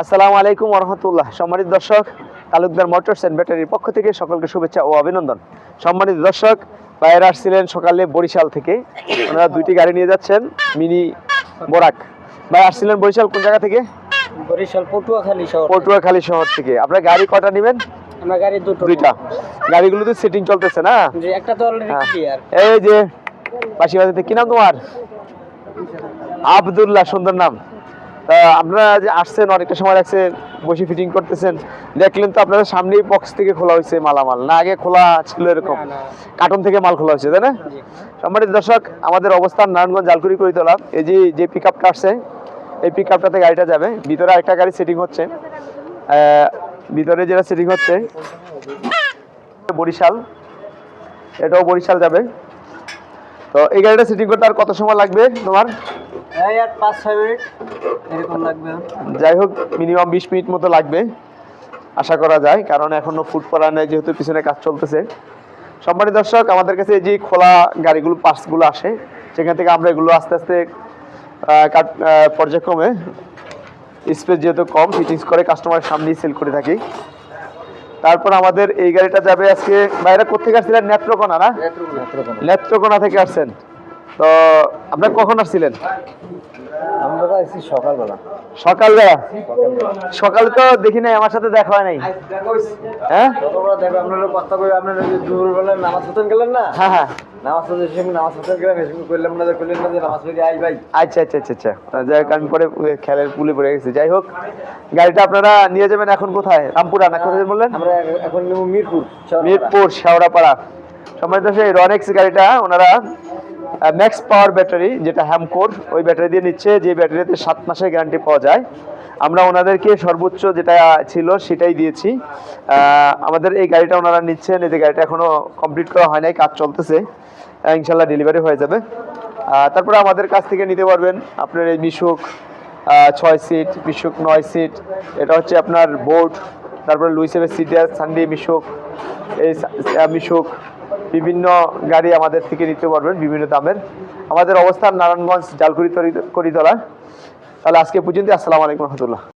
আসসালামু আলাইকুম রহমতুল্লাহ। সম্মানিত দর্শক তালুকদার মোটরস অ্যান্ড ব্যাটারির পক্ষ থেকে সকলকে শুভেচ্ছা ও অভিনন্দন। সম্মানিত দর্শক বাইরে আসছিলেন সকালে বরিশাল থেকে। ওনারা দুইটি গাড়ি নিয়ে যাচ্ছেন মিনি বোরাক। ভাই আসছিলেন বরিশাল কোন জায়গা থেকে? বরিশাল পটুয়াখালী শহর পটুয়াখালী শহর থেকে। আপনার গাড়ি কটা নেবেন? আমরা গাড়ি দুটো। দুইটা। গাড়িগুলোতে সেটিং চলতেছে না? যে একটা তো অলরেডি হ্যাঁ। ক্লিয়ার এই যে পাশি বাজাতে কি নাম তোমার? আবদুল্লাহ সুন্দর নাম। তা আপনারা যে আসছেন অনেকটা সময় লাগছে বসে ফিটিং করতেছেন। দেখলেন তো আপনাদের সামনেই বক্স থেকে খোলা হয়েছে মালামাল। না আগে খোলা ছিল এরকম। কার্টন থেকে মাল খোলা হয়েছে তাই না? সম্মানিত দর্শক আমাদের অবস্থান নারায়ণগঞ্জ জালকুড়ি করিতলা। এই যে যে পিক আপটা আসছে এই পিক আপটাতে গাড়িটা যাবে। ভিতরে আরেকটা গাড়ি সেটিং হচ্ছে। ভিতরে যেটা সেটিং হচ্ছে বরিশাল। এটাও বরিশাল যাবে। তো এই গাড়িটা সেটিং করতে আর কত সময় লাগবে তোমার? এই আর পাঁচ ছয় মিনিট এরকম লাগবে যাই হোক মিনিমাম বিশ মিনিট মতো লাগবে আশা করা যায় কারণ এখনও ফুড পরানে যেহেতু পিছনে কাজ চলতেছে। সম্মানিত দর্শক আমাদের কাছে এই যে খোলা গাড়িগুলো পার্টসগুলো আসে সেখান থেকে আমরা এগুলো আস্তে আস্তে কাট- পর্যায়ক্রমে স্পেস যেহেতু কম ফিটিংস করে কাস্টমারের সামনেই সেল করে থাকি। তারপর আমাদের এই গাড়িটা যাবে আজকে বাইরে কোথেকে আসছিলেন? নেত্রকোনা না? নেত্রকোনা থেকে আসছেন। তো আপনার কখন আসছিলেন? আমরা তো সকালবেলা। সকালবেলা? সকালে তো দেখি নাই আমার সাথে দেখা হয় নাই। হ্যাঁ? সকালবেলা দেখো আপনারা কথা কই আপনারা দুপুরবেলা নামাজ পড়তে গেলেন না? হ্যাঁ হ্যাঁ। নামাজ পড়তে সঙ্গে নামাজ পড়তে গেলাম এসে করলাম না করলেন না যে নামাজ পড়ে আই ভাই। আচ্ছা আচ্ছা আচ্ছা আচ্ছা। যাই হোক আমি পরে খেলের পুলে পড়ে গেছি। যাই হোক গাড়িটা আপনারা নিয়ে যাবেন এখন কোথায়? রামপুরা না কোথায় বললেন? আমরা এখন নেব মিরপুর মিরপুর শেওড়াপাড়া। সম্মানিত সেই রনেক্স গাড়িটা ওনারা ম্যাক্স পাওয়ার ব্যাটারি যেটা হ্যামকোর ওই ব্যাটারি দিয়ে নিচ্ছে, যে ব্যাটারিতে সাত মাসের গ্যারান্টি পাওয়া যায়। আমরা ওনাদেরকে সর্বোচ্চ যেটা ছিল সেটাই দিয়েছি। আমাদের এই গাড়িটা ওনারা নিচ্ছেন, এই গাড়িটা এখনও কমপ্লিট করা হয় নাই, কাজ চলতেছে। ইনশাল্লাহ ডেলিভারি হয়ে যাবে। তারপরে আমাদের কাছ থেকে নিতে পারবেন আপনার এই মিশুক ছয় সিট মিশুক নয় সিট এটা হচ্ছে আপনার বোর্ড তারপরে লুইসেভের সিটিয়ার সানডে মিশুক, এই মিশুক বিভিন্ন গাড়ি আমাদের থেকে নিতে পারবেন, বিভিন্ন দামের। আমাদের অবস্থান নারায়ণগঞ্জ, জালকুড়ি করিতলা। তাহলে আজকে পর্যন্ত আসসালামু আলাইকুম রহমতুল্লাহ।